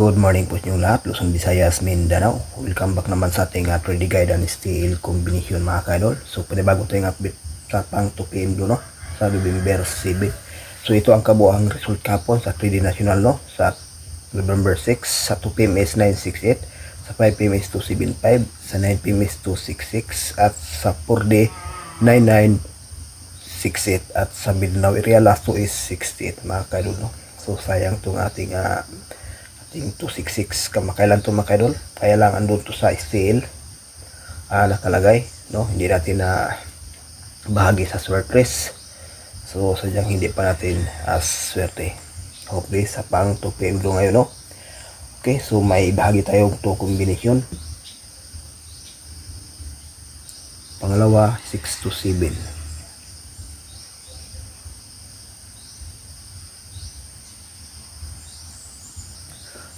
Good morning po sa inyong lahat, Luzon, Visayas, Mindanao. Welcome back naman sa ating uh, 3D Guide and Steel Combination mga kaidol. So, panibago tayong update sa pang 2 PM do, no? Sa November 7. So, ito ang kabuang result kapon sa 3D National, no? Sa November 6, sa 2 PM is 968, sa 5 PM is 275, sa 9 PM is 266, at sa 4D 9968, at sa Mindanao area last 2 is 68 mga kaidol, no? So, sayang tong ating uh, ating 266 kamakailan to mga kaidol kaya lang andun to sa steel. Ah, nakalagay no? Hindi natin na bahagi sa swerte so sadyang hindi pa natin as swerte. Hopefully sa pang 2 PM do ngayon no? Okay so may bahagi tayong 2 combination. Pangalawa 6 to 7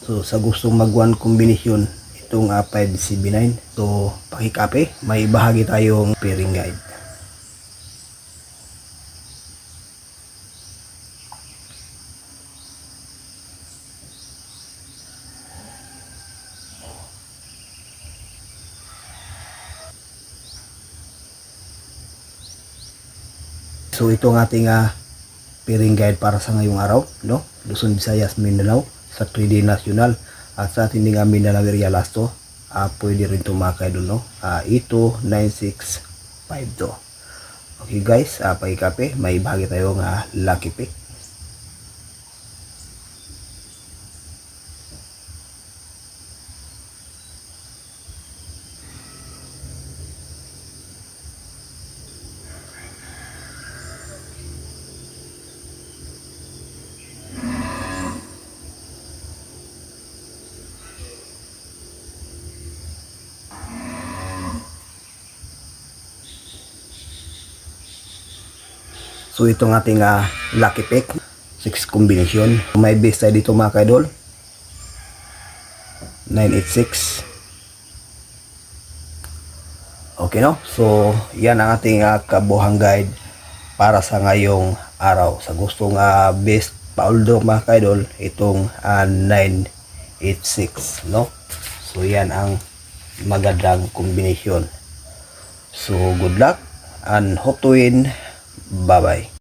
So sa gustong mag one combination itong uh, 5CB9 to pakikape may bahagi tayong pairing guide. So ito ang ating uh, pairing guide para sa ngayong araw, no? Luzon, Visayas, Mindanao sa 3D National. At sa ating nga Mindanao area last to. Uh, pwede rin ito mga kaidol no uh, ito 9652 okay guys. Uh, pakikape may bahagi tayong uh, lucky pick So itong ating uh, lucky pick, 6 combination. May base tayo dito mga kaidol. 986. Okay no? So yan ang ating uh, kabuhang guide para sa ngayong araw. Sa gustong uh, best pauldo mga kaidol, itong uh, 986 no? So yan ang magandang combination. So good luck and hope to win Bye bye.